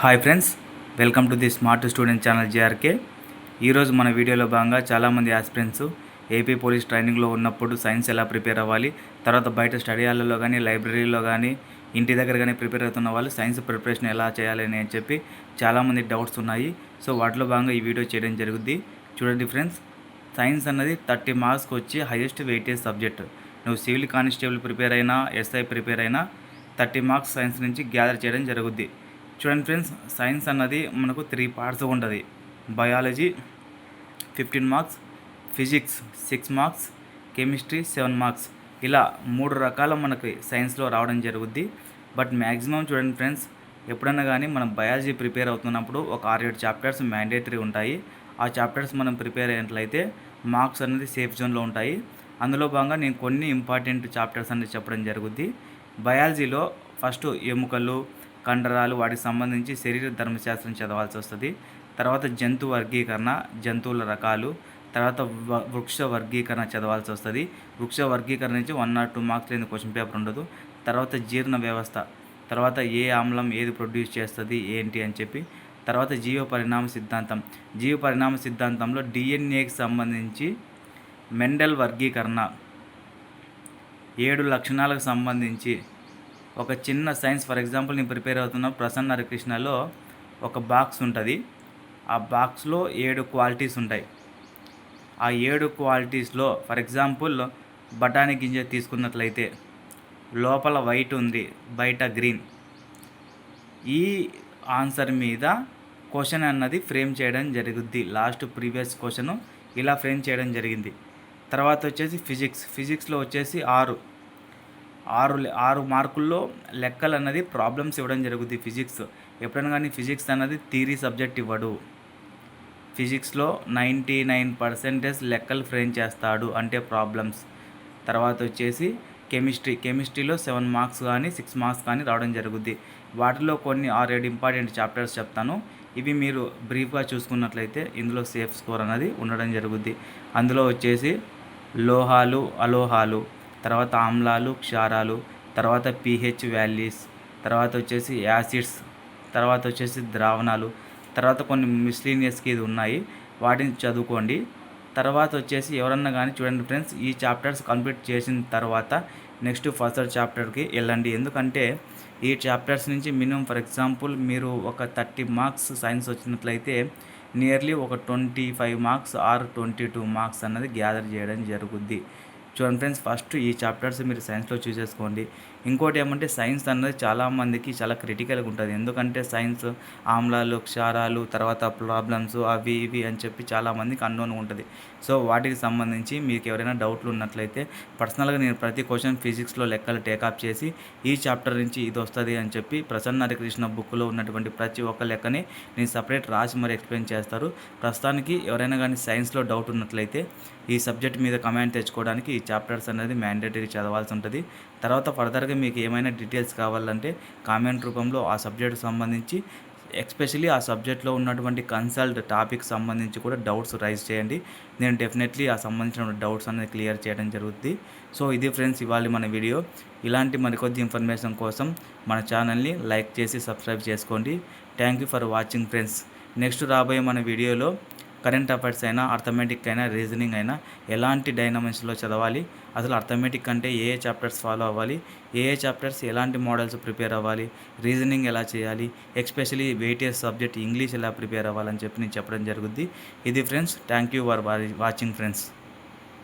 Hi friends welcome to the smart student channel JRK ఈరోజు మన వీడియోలో భాగంగా చాలామంది ఆస్పిరెంట్స్ ఏపీ పోలీస్ ట్రైనింగ్లో ఉన్నప్పుడు సైన్స్ ఎలా ప్రిపేర్ అవ్వాలి తర్వాత బయట స్టడీ హాల్లో కానీ లైబ్రరీలో కానీ ఇంటి దగ్గర కానీ ప్రిపేర్ అవుతున్న వాళ్ళు సైన్స్ ప్రిపరేషన్ ఎలా చేయాలి అని చెప్పి చాలామంది డౌట్స్ ఉన్నాయి. సో వాటిలో భాగంగా ఈ వీడియో చేయడం జరుగుద్ది. చూడండి ఫ్రెండ్స్ సైన్స్ అన్నది థర్టీ మార్క్స్కి వచ్చి హైయెస్ట్ వెయిటేజ్ సబ్జెక్ట్. నువ్వు సివిల్ కానిస్టేబుల్ ప్రిపేర్ అయినా ఎస్ఐ ప్రిపేర్ అయినా థర్టీ మార్క్స్ సైన్స్ నుంచి గ్యాదర్ చేయడం జరుగుద్ది. చూడండి ఫ్రెండ్స్ సైన్స్ అన్నది మనకు త్రీ పార్ట్స్ ఉంటుంది. Biology fifteen marks physics six marks chemistry seven marks ఇలా మూడు రకాల మనకి సైన్స్లో రావడం జరుగుద్ది. బట్ మ్యాక్సిమం చూడండి ఫ్రెండ్స్ ఎప్పుడన్నా కానీ మనం బయాలజీ ప్రిపేర్ అవుతున్నప్పుడు ఒక ఆరు ఏడు చాప్టర్స్ మ్యాండేటరీ ఉంటాయి. ఆ చాప్టర్స్ మనం ప్రిపేర్ అయినట్లయితే మార్క్స్ అనేది సేఫ్ జోన్లో ఉంటాయి. అందులో భాగంగా నేను కొన్ని ఇంపార్టెంట్ చాప్టర్స్ అనేది చెప్పడం జరుగుద్ది. బయాలజీలో ఫస్ట్ ఎముకలు కండరాలు వాటికి సంబంధించి శరీర ధర్మశాస్త్రం చదవాల్సి వస్తుంది. తర్వాత జంతు వర్గీకరణ జంతువుల రకాలు తర్వాత వ- వృక్ష వర్గీకరణ చదవాల్సి వస్తుంది. వృక్ష వర్గీకరణ నుంచి వన్ నాట్ టూ మార్క్స్ లేని క్వశ్చన్ పేపర్ ఉండదు. తర్వాత జీర్ణ వ్యవస్థ తర్వాత ఏ ఆమ్లం ఏది ప్రొడ్యూస్ చేస్తుంది ఏంటి అని చెప్పి తర్వాత జీవ పరిణామ సిద్ధాంతం. జీవ పరిణామ సిద్ధాంతంలో డిఎన్ఏకి సంబంధించి మెండల్ వర్గీకరణ ఏడు లక్షణాలకు సంబంధించి ఒక చిన్న సైన్స్ ఫర్ ఎగ్జాంపుల్ నేను ప్రిపేర్ అవుతున్న ప్రసన్న హరికృష్ణలో ఒక బాక్స్ ఉంటుంది. ఆ బాక్స్లో ఏడు క్వాలిటీస్ ఉంటాయి. ఆ ఏడు క్వాలిటీస్లో ఫర్ ఎగ్జాంపుల్ బఠానీ గింజ తీసుకున్నట్లయితే లోపల వైట్ ఉంది బయట గ్రీన్ ఈ ఆన్సర్ మీద క్వశ్చన్ అన్నది ఫ్రేమ్ చేయడం జరుగుద్ది. లాస్ట్ ప్రీవియస్ క్వశ్చన్ ఇలా ఫ్రేమ్ చేయడం జరిగింది. తర్వాత వచ్చేసి ఫిజిక్స్ ఫిజిక్స్లో వచ్చేసి ఆరు. ఆరు లె- ఆరు మార్కుల్లో లెక్కలు అన్నది ప్రాబ్లమ్స్ ఇవ్వడం జరుగుద్ది ఫిజిక్స్. ఎప్పుడైనా కానీ ఫిజిక్స్ అన్నది థీరీ సబ్జెక్ట్ ఇవ్వడు. ఫిజిక్స్లో నైంటీ నైన్ పర్సెంటేజ్ లెక్కలు ఫ్రేమ్ చేస్తాడు అంటే ప్రాబ్లమ్స్. తర్వాత వచ్చేసి కెమిస్ట్రీ కెమిస్ట్రీలో సెవెన్ మార్క్స్ కానీ సిక్స్ మార్క్స్ కానీ రావడం జరుగుద్ది. వాటిలో కొన్ని ఆరేడు ఇంపార్టెంట్ చాప్టర్స్ చెప్తాను. ఇవి మీరు బ్రీఫ్గా చూసుకున్నట్లయితే ఇందులో సేఫ్ స్కోర్ అనేది ఉండడం జరుగుద్ది. అందులో వచ్చేసి లోహాలు అలోహాలు తర్వాత ఆమ్లాలు క్షారాలు తర్వాత పీహెచ్ వ్యాలీస్ తర్వాత వచ్చేసి యాసిడ్స్ తర్వాత వచ్చేసి ద్రావణాలు తర్వాత కొన్ని మిస్లీనియస్కి ఇది ఉన్నాయి. వాటిని చదువుకోండి. తర్వాత వచ్చేసి ఎవరన్నా కానీ చూడండి ఫ్రెండ్స్ ఈ చాప్టర్స్ కంప్లీట్ చేసిన తర్వాత నెక్స్ట్ ఫస్ట్ చాప్టర్కి వెళ్ళండి. ఎందుకంటే ఈ చాప్టర్స్ నుంచి మినిమం ఫర్ ఎగ్జాంపుల్ మీరు ఒక థర్టీ మార్క్స్ సైన్స్ వచ్చినట్లయితే నియర్లీ ఒక twenty five marks or twenty two marks అన్నది గ్యాదర్ చేయడం జరుగుద్ది. చూడండి ఫ్రెండ్స్ ఫస్ట్ ఈ చాప్టర్స్ మీరు సైన్స్లో చూసేసుకోండి ఇంకోటి ఏమంటే సైన్స్ అన్నది చాలామందికి చాలా క్రిటికల్గా ఉంటుంది. ఎందుకంటే సైన్స్ ఆమ్లాలు క్షారాలు తర్వాత ప్రాబ్లమ్స్ అవి ఇవి అని చెప్పి చాలామందికి అన్నోన్ ఉంటుంది. సో వాటికి సంబంధించి మీకు ఎవరైనా డౌట్లు ఉన్నట్లయితే పర్సనల్గా నేను ప్రతి క్వశ్చన్ ఫిజిక్స్లో లెక్కలు టేకప్ చేసి ఈ చాప్టర్ నుంచి ఇది వస్తుంది అని చెప్పి ప్రసన్న హరికృష్ణ బుక్లో ఉన్నటువంటి ప్రతి ఒక్క లెక్కని నేను సపరేట్ రాసి మరి ఎక్స్ప్లెయిన్ చేస్తారు. ప్రస్తుతానికి ఎవరైనా కానీ సైన్స్లో డౌట్ ఉన్నట్లయితే ఈ సబ్జెక్ట్ మీద కమాండ్ తెచ్చుకోవడానికి ఈ చాప్టర్స్ అనేది మ్యాండేటరీ చదవాల్సి ఉంటుంది. తర్వాత ఫర్దర్గా మీకు ఏమైనా డీటెయిల్స్ కావాలంటే కామెంట్ రూపంలో ఆ సబ్జెక్ట్ సంబంధించి ఎస్పెషలీ ఆ సబ్జెక్ట్లో ఉన్నటువంటి కన్సల్ట్ టాపిక్ సంబంధించి కూడా డౌట్స్ రైజ్ చేయండి. నేను డెఫినెట్లీ ఆ సంబంధించిన డౌట్స్ అనేది క్లియర్ చేయడం జరుగుతుంది సో ఇది ఫ్రెండ్స్ ఇవాళ మన వీడియో ఇలాంటి మరికొద్ది ఇన్ఫర్మేషన్ కోసం మన ఛానల్ని లైక్ చేసి సబ్స్క్రైబ్ చేసుకోండి. Thank you for watching friends next రాబోయే మన వీడియోలో కరెంట్ అఫైర్స్ అయినా అర్థమెటిక్ అయినా రీజనింగ్ అయినా ఎలాంటి డైనమిక్స్లో చదవాలి? అసలు అర్థమెటిక్ అంటే ఏ ఏ చాప్టర్స్ ఫాలో అవ్వాలి? ఏ ఏ చాప్టర్స్ ఎలాంటి మోడల్స్ ప్రిపేర్ అవ్వాలి? రీజనింగ్ ఎలా చేయాలి? ఎక్స్పెషలీ వెయిటేజ్ సబ్జెక్ట్ ఇంగ్లీష్ ఎలా ప్రిపేర్ అవ్వాలని చెప్పి నేను చెప్పడం జరుగుద్ది. ఇది friends thank you for watching friends